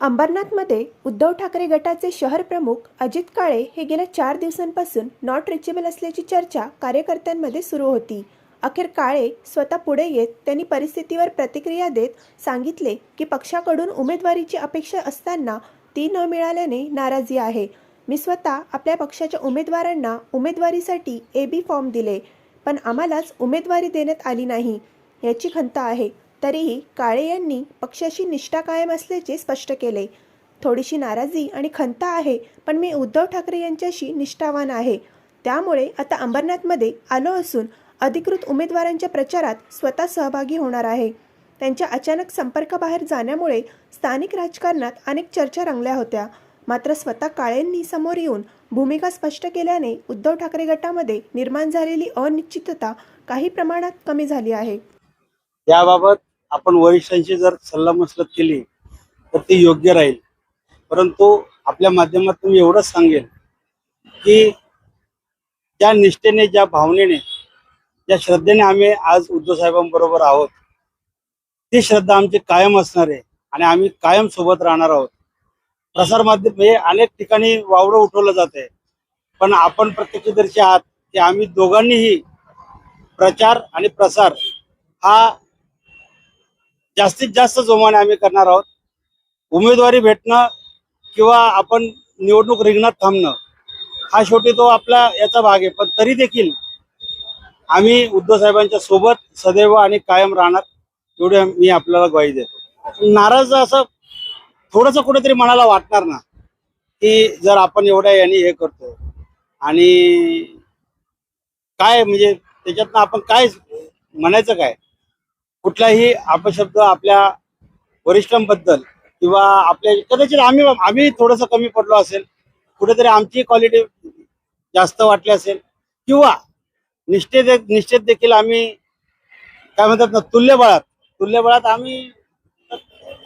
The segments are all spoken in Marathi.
अंबरनाथमध्ये उद्धव ठाकरे गटाचे शहर प्रमुख अजित काळे हे गेल्या चार दिवसांपासून नॉट रिचेबल असल्याची चर्चा कार्यकर्त्यांमध्ये सुरू होती. अखेर काळे स्वतः पुढे येत त्यांनी परिस्थितीवर प्रतिक्रिया देत सांगितले की पक्षाकडून उमेदवारीची अपेक्षा असताना ती न मिळाल्याने नाराजी आहे. मी स्वतः आपल्या पक्षाच्या उमेदवारांना उमेदवारीसाठी ए बी फॉर्म दिले पण आम्हालाच उमेदवारी देण्यात आली नाही याची खंत आहे. तरीही काळे यांनी पक्षाशी निष्ठा कायम असल्याचे स्पष्ट केले. थोडीशी नाराजी आणि खंत आहे पण मी उद्धव ठाकरे यांच्याशी निष्ठावान आहे. त्यामुळे आता अंबरनाथमध्ये आलो असून अधिकृत उमेदवारांच्या प्रचारात स्वतः सहभागी होणार आहे. त्यांच्या अचानक संपर्काबाहेर जाण्यामुळे स्थानिक राजकारणात अनेक चर्चा रंगल्या होत्या. मात्र स्वतः काळेंनी समोर येऊन भूमिका स्पष्ट केल्याने उद्धव ठाकरे गटामध्ये निर्माण झालेली अनिश्चितता काही प्रमाणात कमी झाली आहे. याबाबत आपण वरिष्ठांशी जर सल्लामसलत केली तर ती योग्य राहील. परंतु आपल्या माध्यमातून मी एवढंच सांगेन की ज्या निष्ठेने ज्या भावनेने ज्या श्रद्धेने आम्ही आज उद्धव साहेबांबरोबर आहोत ती श्रद्धा आमची कायम असणार आहे आणि आम्ही कायम सोबत राहणार आहोत. प्रसार माध्यम हे अनेक ठिकाणी वावडं उठवलं जात आहे. पण आपण प्रत्यक्षदर्शी आहात की आम्ही दोघांनीही प्रचार आणि प्रसार हा जास्तीत जास्त जोमाने आम्ही करणार आहोत. उमेदवारी भेटणं किंवा आपण निवडणूक रिंगणात थांबणं हा शेवटी तो आपला याचा भाग आहे. पण तरी देखील आम्ही उद्धव साहेबांच्या सोबत सदैव आणि कायम राहणार एवढे मी आपल्याला ग्वाही देतो. नाराज असं थोडंसं कुठेतरी मनाला वाटणार ना की जर आपण एवढ्या यांनी हे करतो आणि काय म्हणजे त्याच्यातनं आपण काय म्हणायचं काय? कुठलाही अपशब्द आपल्या वरिष्ठांबद्दल किंवा आपल्या कदाचित आम्ही आम्ही थोडंसं कमी पडलो असेल कुठेतरी आमची क्वालिटी जास्त वाटली असेल किंवा निष्ठेत निश्चित देखील आम्ही काय म्हणतात ना तुल्यबळात तुल्यबळात आम्ही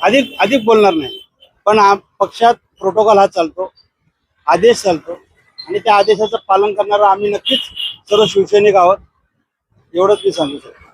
अधिक अधिक बोलणार नाही. पण पक्षात प्रोटोकॉल हा चालतो आदेश चालतो आणि त्या आदेशाचं पालन करणारा आम्ही नक्कीच सर्व शिवसैनिक आहोत एवढंच मी सांगू शकतो.